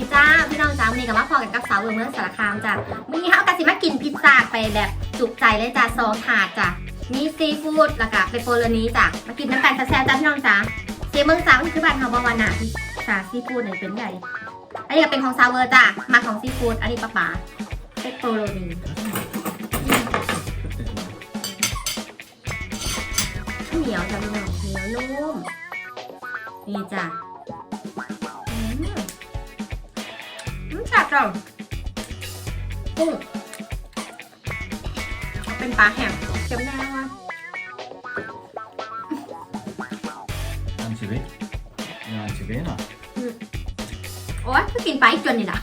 ีจ้าพี่น้องจ้าวันนี้กับมาพอกันกับสาวเมืองสารคามจ้ะวันนี้เขากะสิมากินพิซซ่าไปแบบจุกใจเลยจ้ะซองถาดจ้ะมีซีฟู้ดแล้วก็เปโปโลนี้จ้ะมากินน้ำแตางแซ่บจ้าพี่น้องจ้าเซเมืองจ้าวันนี้คือบ้านเฮาบาวานาจ้าซีฟู้ดเนี่ยเป็นใหญ่อันนี้ก็เป็นของซาวเวอร์จ้ะมาของซีฟู้ดอันนี้ปลาป๋าเปโปโลนี้เหนียวจ้ะพี่น้องเหนียวนุ่มนี่จ้ะ จัดจ้ะกุ้งเป็นปลาแห้งเค็มแน่ว่ะ Anchovy. Ja, anchovy då. โอ้ยก็กินปลาอีกจนนี่นะ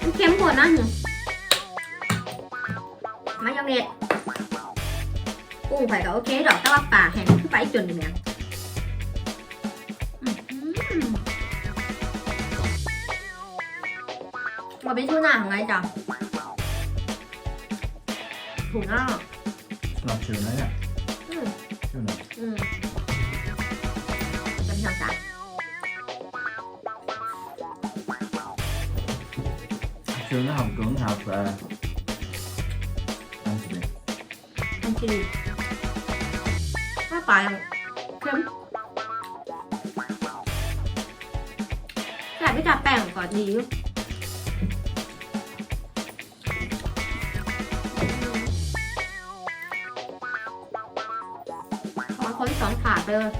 มันเค็มกว่านะหนูมายองเนสกุ้งไผ่ก็โอเคดอกแต่ว่าปลาแห้งคือปลาอีกจนนี่เนี่ ว่าเป็นทูน่าของไงจ๊ะถูน่า Snart tuna, ja. อืม Tuna. อืมเป็นทางจ้ะ Tuna have gone have uh, anchovy. มันคือถ้าปลาเค็มแต่ไม่จับแป้งก่อนดีอยู่ คนสองขาดไปเลย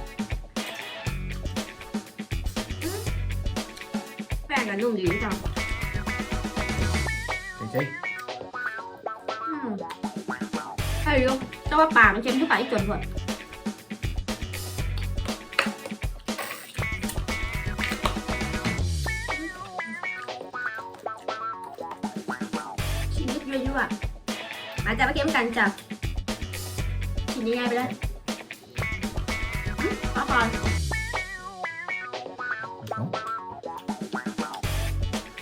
อืมแป้งกันนุ่มดีจัง Tasty. อืมใช่ลูกแต่ว่าปลามันเค็มขึ้นไปอีกจนหมดชิ้นนิดยั่วๆมาจะมาเค็มกันจ้ะชิ้นนี้ง่ายไปเลย อืมป้าปอน Kom.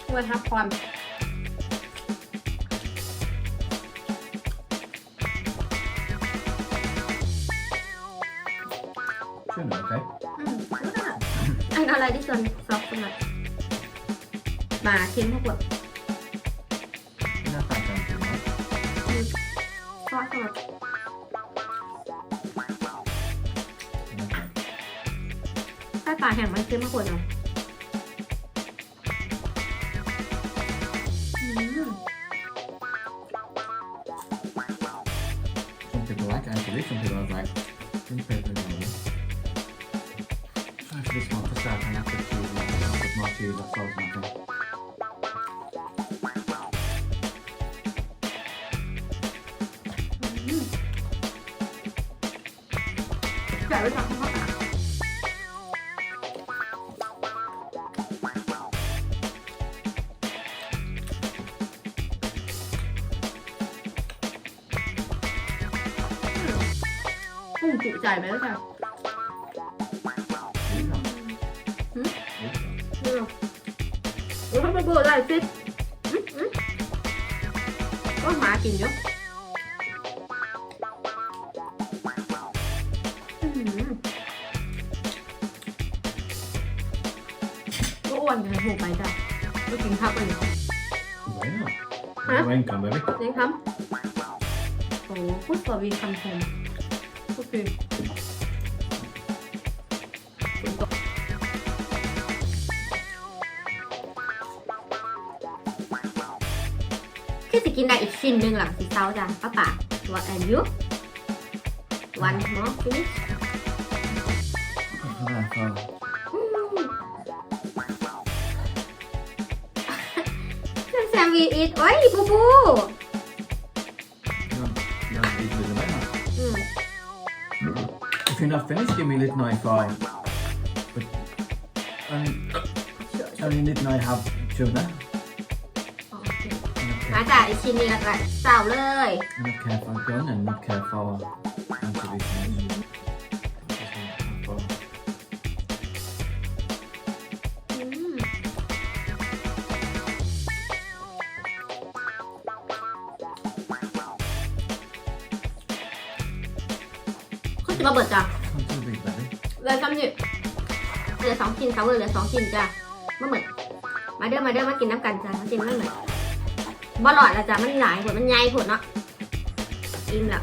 ช่วยทับความ Tuna, okay. อืมอันอะไรที่ส่วนซอฟต์สำหรับปลาเค็มพวกแบบ Not bad anchovy. ซอสสำหรับ ใต้ปลาแห้งมันเค็มมากกว่าเนาะอืม Some people like anchovy, some people don't like green pepper and all that. Try for this one to start and after cheese, and a bit more cheese or salt and nothing. อืมแกะไว้ทำข้าวปลาอืมกุ้ งจุใจไหมล่ะจ๊ะ Mm. เนี่ยเออเขาไปโบดอะไรสิก็หมากินเยอะก็อ้วนไงหูไปจ้ะก็กินข้าวไปอยู่ Well, Huh? go in, come baby. เลี้ยงคำโอ้พูดต่อวีคำชม โอเคฝนตกคือจะกินได้อีกชิ้นหนึ่งหลังสีเซาจ้ะป้าป่า What and you one more finish Ah, well, แซมวีอีทโอ้ยบูบู If you're not finished, give me a little knife eye. But only, only little knife have tuna. โอเค I'm not มา care, จ้ะอีกชิ้นหนึงแล้วก็เซาเลย I'm not care for gun and not care for เขาจะมาเบิดจ้ะ come too big, baby. เหลยคำนี้เหลือสองชิ้นเซาเลยเหลือสองชิ้นจ้ะมาเหมือนมาเด้อมาเด้อมากินน้ำกันจ้ะมากินไม่เหมือนบ่หลอดละจ้ะมันหลายผดมันใหญ่ผดเนาะอิ่มแล้ว